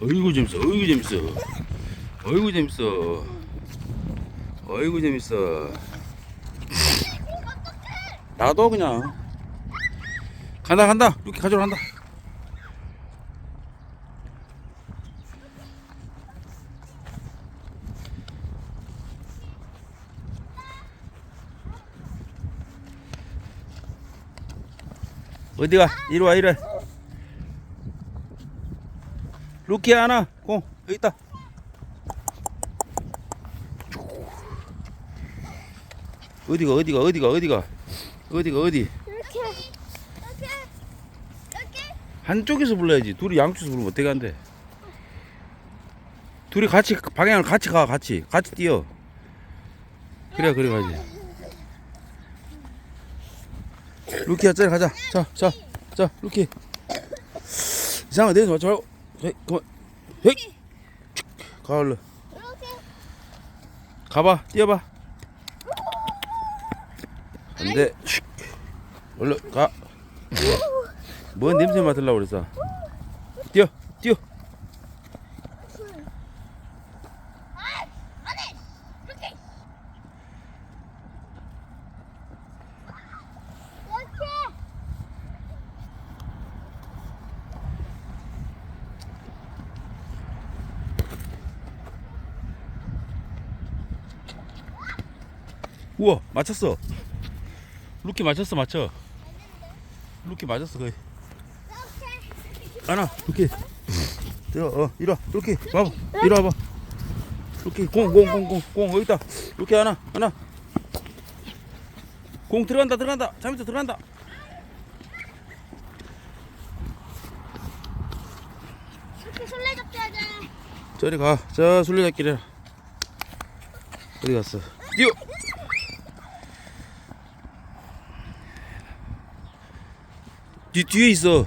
어이구 재밌어. 어이구 재밌어. 어이구 재밌어. 어이구 재밌어. 나도 그냥. 간다 간다. 이렇게 가져러 간다. 어디가? 이리 와 이리 와 루키 하나 공 여기 있다. 어디가 어디가 어디가 어디가? 어디가 어디? 이렇게. 이렇게. 이렇게. 한쪽에서 불러야지. 둘이 양쪽에서 부르면 어떻게 한대 둘이 같이 방향을 같이 가 같이. 같이 뛰어. 그래 그래 가지. 루키야 저리 가자. 자자자 루키. 이상한 데 내서 맞지 말고 헤이 그만. 헤이. 쭉. 가 얼른 가봐 뛰어봐. 안돼 얼른 가 뭔 냄새 맡으려고 그랬어 뛰어 뛰어 안해 이렇게 이렇게 우와 맞췄어. 루키 맞췄어 맞춰. 루키 맞았어 거의. 안아 루키. 들어 어 이리 와 루키. 와봐 이리 와봐. 루키 공공공공공 여기 있다. 루키 하나 하나. 공 들어간다 들어간다. 잘못해 들어간다. 이렇게 술래잡기 하자 저리 가저 술래잡기를. 어디 갔어? 뛰어 뒤 뒤에 있어.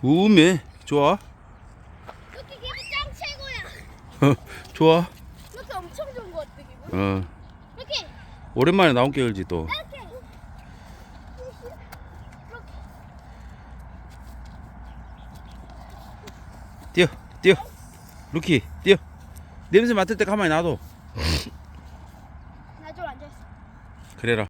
우메 좋아? 이렇게 기분 짱 최고야. 좋아. 이렇게 엄청 좋은 거 같아 기분. 어. 이렇게. 오랜만에 나온 게열지 또. 이렇게. 뛰어 뛰어. 루키 뛰어 냄새 맡을 때 가만히 놔둬. 나좀 앉아있어. 그래라